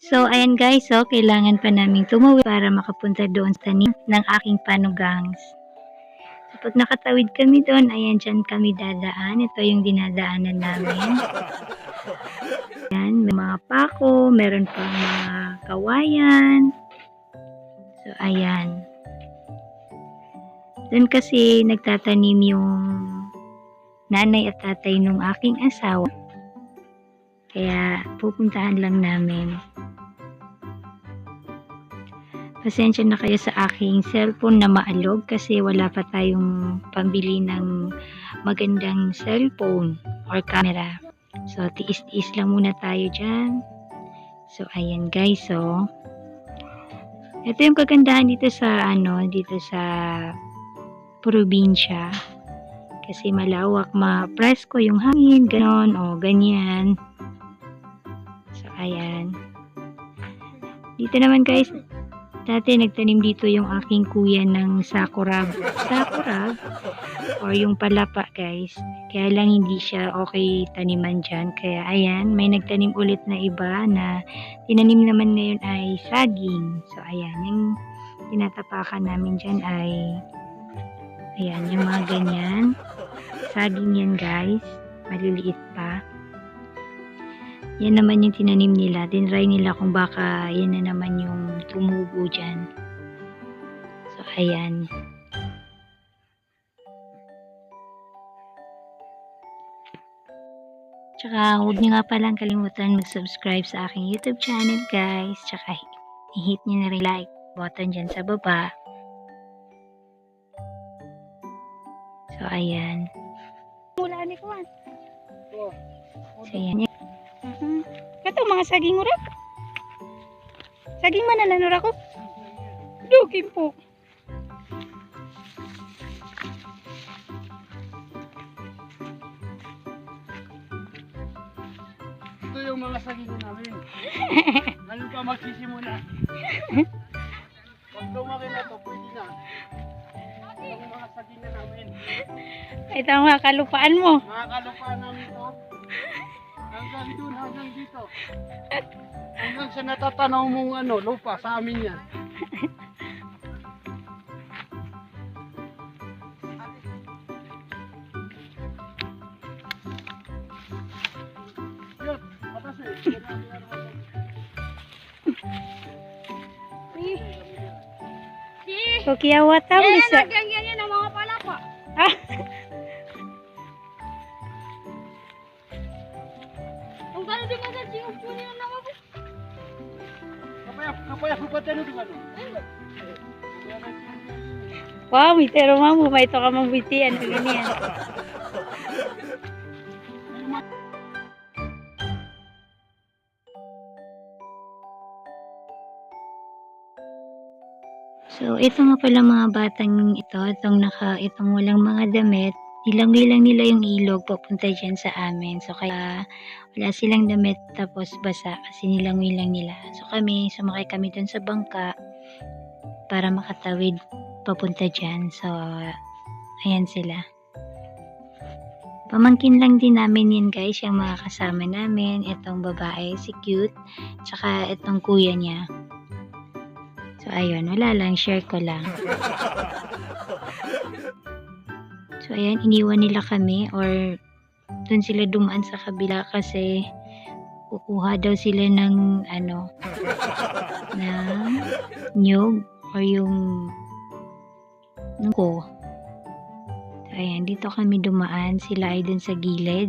So, ayan guys, so, kailangan pa namin tumawid para makapunta doon sa tanim ng aking panugangs. So, pag nakatawid kami doon, ayan, dyan kami dadaan. Ito yung dinadaanan namin. Ayan, may mga pako, meron pa mga kawayan. So, ayan. Doon kasi nagtatanim yung nanay at tatay nung aking asawa. Kaya pupuntahan lang namin. Pasensya na kayo sa aking cellphone na maalog kasi wala pa tayong pambili ng magandang cellphone or camera. So, tiis-tiis lang muna tayo dyan. So, ayan guys, so. Ito yung kagandahan dito sa, ano, dito sa probinsya. Kasi malawak, ma-presko yung hangin, ganon, o ganyan. Ayan. Dito naman guys, dati nagtanim dito yung aking kuya ng sakurag. Sakurag, or yung palapa guys. Kaya lang hindi siya okay taniman dyan. Kaya ayan, may nagtanim ulit na iba na tinanim naman ngayon ay saging. So, ayan, yung tinatapakan namin dyan ay ayan, yung mga ganyan. Saging yan guys. Maliliit pa. Yan naman yung tinanim nila. Tinry nila kung baka yan na naman yung tumubo dyan. So, ayan. Tsaka, huwag niyo nga palang kalimutan mag-subscribe sa aking YouTube channel, guys. Tsaka, i-hit niyo na rin like button dyan sa baba. So, ayan. Mula ni Kuan. So, ayan. Mga saging urak. Saging man na nanura ko. Dugi po. Ito yung mga saging namin. Ngayon pa magsisimula. Pag lumaki na to, pwede na. Yung mga saging na namin. Ito ang mga kalupaan mo. Mga kalupaan namin to. Hanggang dun, hanggang dito. Hanggang sa natatanaw mong ano, lupa sa amin yan. Yun, patas eh. Wow, may tero mamu. May ito ka mambitian. Ganyan. So, ito nga pala mga batang ito, itong naka, itong walang mga damit, nilangoy lang nila yung ilog papunta dyan sa amin. So, kaya wala silang damit tapos basa kasi nilangoy lang nila. So, kami, sumakay kami dun sa bangka para makatawid papunta dyan. So, ayan sila. Pamangkin lang din namin yan guys, yung mga kasama namin. Itong babae, si cute, tsaka itong kuya niya. So, ayun, wala lang, share ko lang. So, ayan, iniwan nila kami or dun sila dumaan sa kabila kasi kukuha daw sila ng ano, ng nyug or yung nuko. So, ayan, dito kami dumaan. Sila ay dun sa gilid.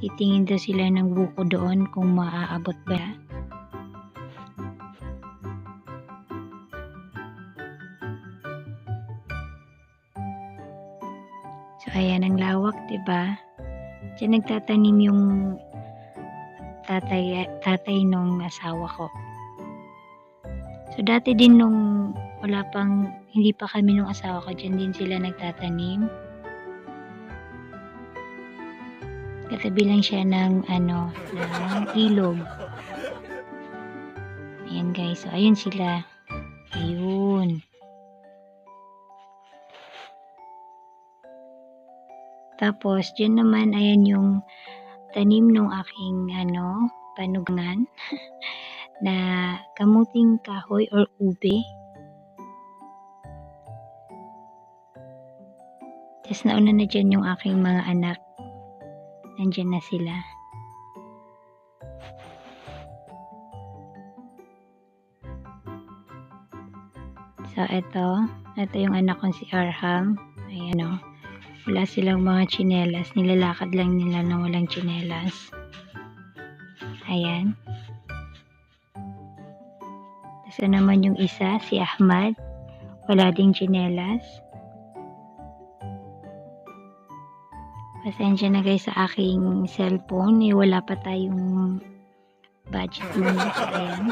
Titingin daw sila ng buko doon kung maaabot ba. So, ayan ang lawak, ba? Diyan nagtatanim yung tatay, tatay nung asawa ko. So, dati din nung wala pang, hindi pa kami nung asawa ko, diyan din sila nagtatanim. Katabi lang siya ng, ano, ng ilog. Ayan guys, so ayun sila. Tapos, dyan naman, ayan yung tanim ng aking, ano, panugangan na kamuting kahoy or ube. Tapos nauna na dyan yung aking mga anak. Nandyan na sila. So, eto. Ito yung anak kong si Arham. Ayan o. Wala silang mga tsinelas. Nilalakad lang nila nang walang tsinelas. Ayan. Ito naman yung isa, si Ahmad. Wala ding tsinelas. Pasensya na guys sa aking cellphone. Eh, wala pa tayong budget muna. Ayan.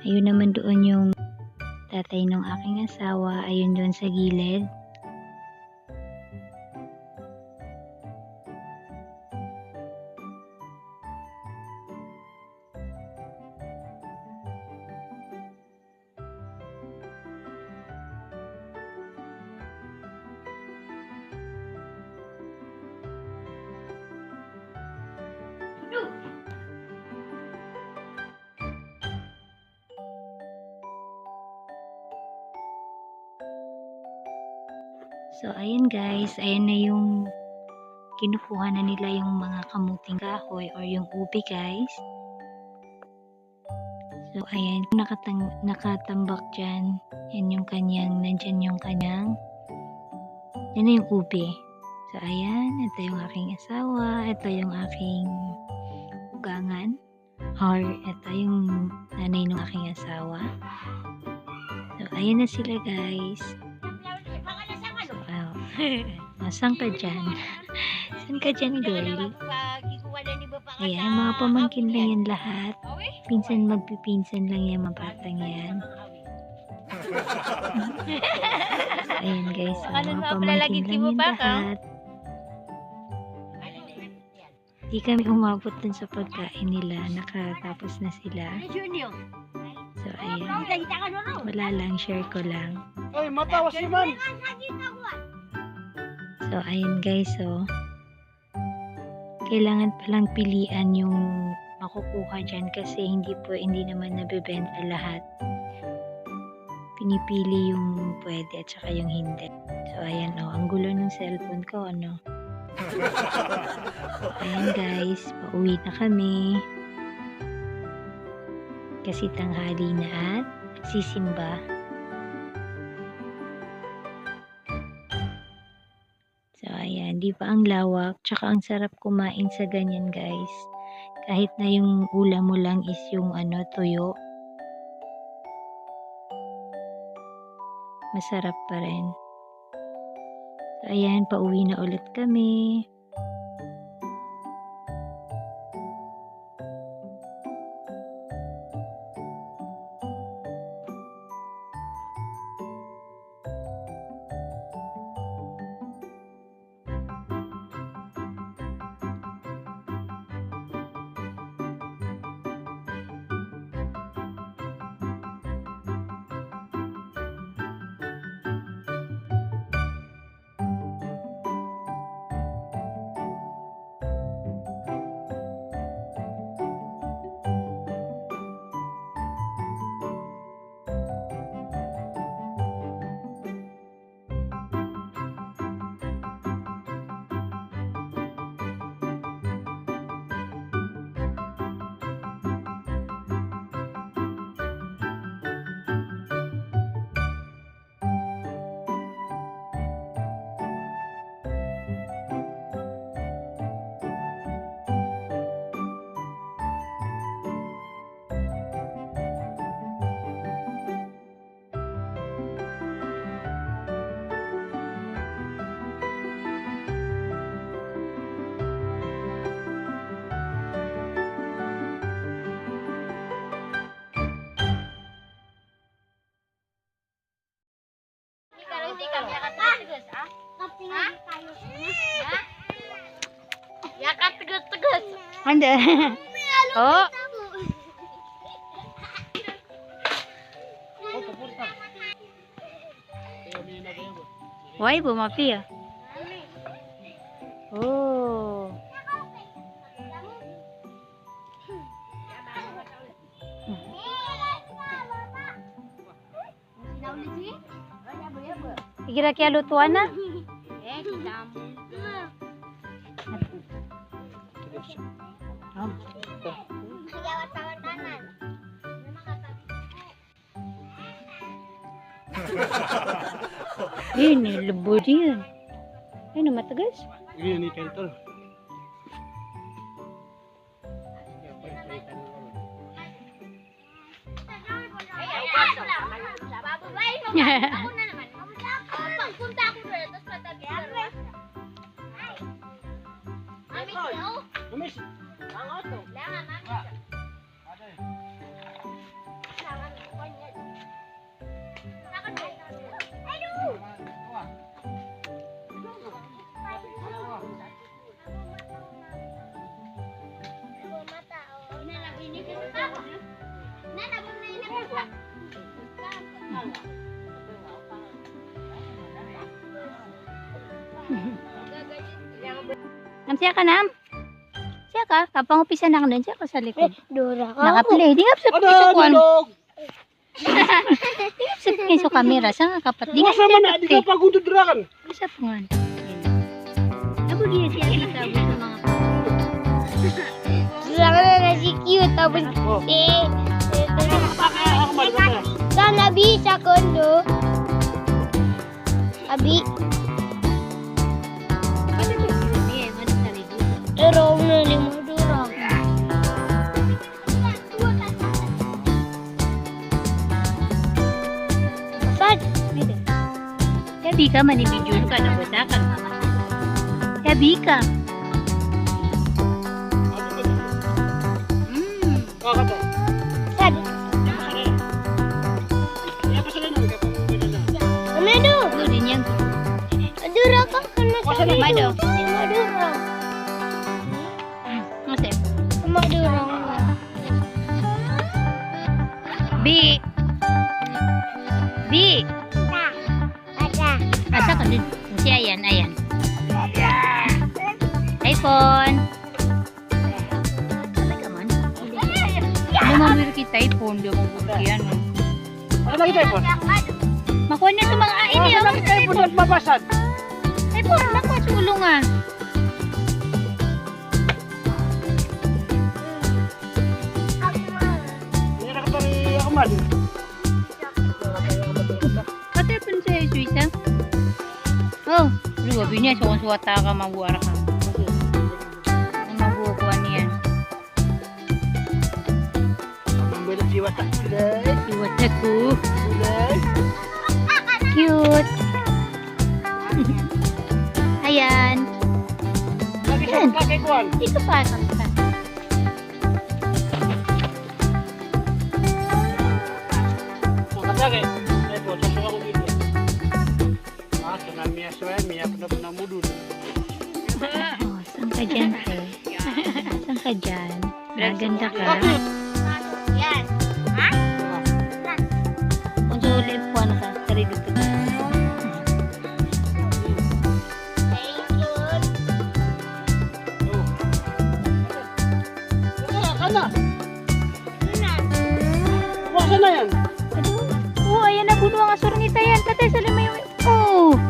Ayun naman doon yung tatay ng aking asawa. Ayun doon sa gilid. So, ayun guys. Ayan na yung kinukuha na nila yung mga kamuting kahoy or yung ubi guys. So, ayan. Nakatang, nakatambak dyan. Yan yung kanyang, nandyan yung kanyang, yan na yung ubi. So, ayan. Ito yung aking asawa. Ito yung aking ugangan. Or, ito yung nanay ng aking asawa. So, ayan na sila guys. Nasaan ka dyan? Saan ka dyan, girl? Ayan, mga pamangkin lang yan lahat. Pinsan magpipinsan lang yan, mga batang yan. Ayan guys, Ano mga na, pamangkin lang mo yan lahat. Di kami umabot dun sa pagkain nila. Nakatapos na sila. So, ayan. Wala lang, share ko lang. Ay, matawas naman. So, ayun guys, so, kailangan palang pilian yung makukuha dyan kasi hindi po, hindi naman nabibenta lahat. Pinipili yung pwede at saka yung hindi. So, ayan, oh, ang gulo ng cellphone ko, ano. Ayan guys, pauwi na kami. Kasi tanghali na at sisimba. Ayan, di ba ang lawak? Tsaka ang sarap kumain sa ganyan, guys. Kahit na yung ulam mo lang is yung ano, tuyo. Masarap pa rin. So, ayan, pauwi na ulit kami. Yakat tegas-tegas. Anda. Oh, Oh, kapunta. Why bumapi ah? Oh. Kira kaya lutuan na? Oh. Ini lembut dia. Ay, namatagas. Ini nih kental. Pagpunta Nanti Oto. Langan Siya ka? Kapang upisa na ka doon. Siya ka sa likod. Dora Nakaplay. Di nga sa Ada piso ko. Di nga sa piso kamera. Sa nga kapat. Di nga Masa siya mana di ka pagududurakan? Sa pungan. Ako dia siya kita sa mga Jangan na si cute tapos Oh. eh Ako sana bisa kondo. Abi, pero Oh, kata. sad. Ya pa sila nang kapag na. Ano do? Ito din yan. Dura ka kana sa Mado. Madura. Madura. Masip. Madura. B. B. Ada. Asa ka din? Si Ayan, Ayan. iPhone. Ay, come on. Lumamir kita iPhone. Di mo bukyan. Ano lagi tayo po? Makuha na sa mga Oh, ini. ano lagi tayo po doon mabasad? iPhone, nakuha sa ulungan. Hindi na ako man. Lu binya so suwata ka mabuara ka. Ang mabukuha jiwa tak kulay. Iwat ko. Cute. Ayan. Lagi siya pakai kuan. Ito pa. ito pa. Ang Ah, kena Mia Suwe, Mia pernah mudun. Oh, saan ka dyan, te? Saan ka dyan? Maganda ka. Yan. Kung sulit po, ano ka? Sarili ko. Thank you. Oh. Kana. Kuwasa na yan. Oh, ayan na buno ang asur ni Tayan. Tatay, sa lima yung... Oh!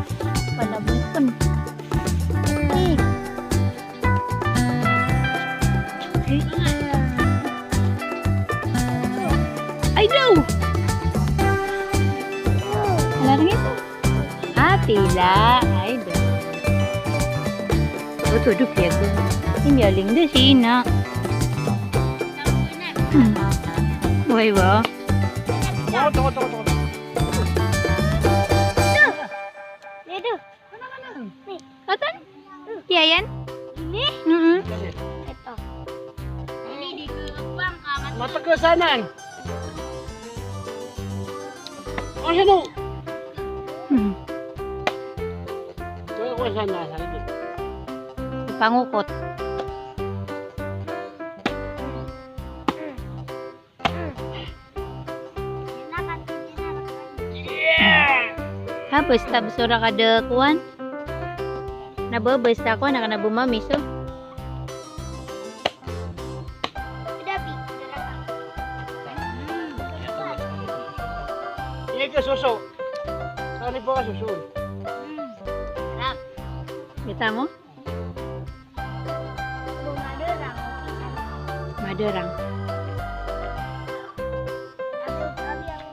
Ah, pila. Ay, do. Oh, tudok ya ko. Inyaling do sina. Hmm. Buhay ba? Oh, tunggu, tunggu, tunggu. Dito. Katan? Iya yan? Ini. Mm -hmm. Ito. Ini di gerbang kamat. Mata ke sana. Oh, sana. Sana, sana dito. Pangukot. Yeah! Haba basta basura kada kuan. Na kana bumami so. Dabi. Iya ka suso. Sali po ka suso. Kita mo? Bumadurang. Maderang. Abog abi ang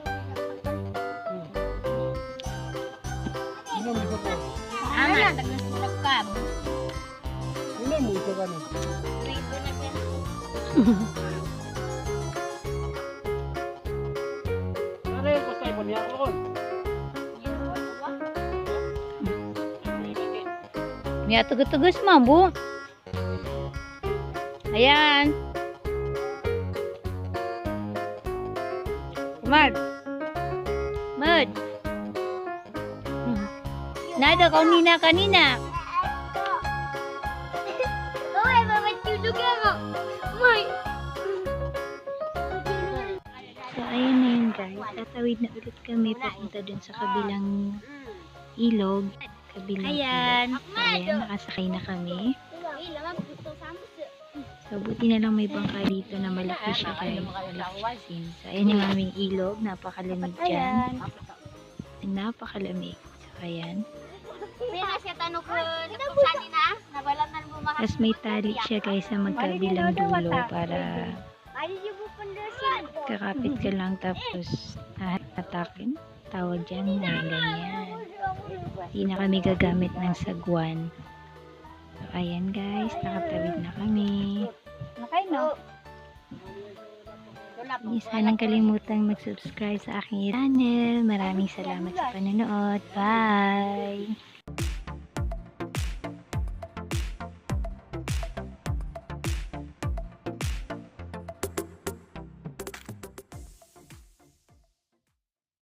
Ano mo ito ka? Aman, tagas ka. Ano mo Niya tugus-tugus mambu. Ayan. Mad. Mad. Hmm. Nada kau nina kanina. Uy, mamatulog ako. Uy. So, ayan na yun guys. Tatawid na ulit kami papunta dun sa kabilang ilog. Kabilang Ayan. ilog. So, ayan, nakasakay na kami. So, buti na lang may bangka dito na malaki siya kaya malaki sin. So, ayan yung aming ilog. Napakalamig dyan. Napakalamig. So, ayan. Mga. Tapos may tali siya guys sa magkabilang dulo para kakapit ka lang tapos hatakin. Tawag dyan na ganyan. Hindi na kami gagamit ng sagwan. So, ayan guys, nakatawid na kami. Okay, no? Hindi sanang kalimutang mag-subscribe sa aking channel. Maraming salamat sa panonood. Bye!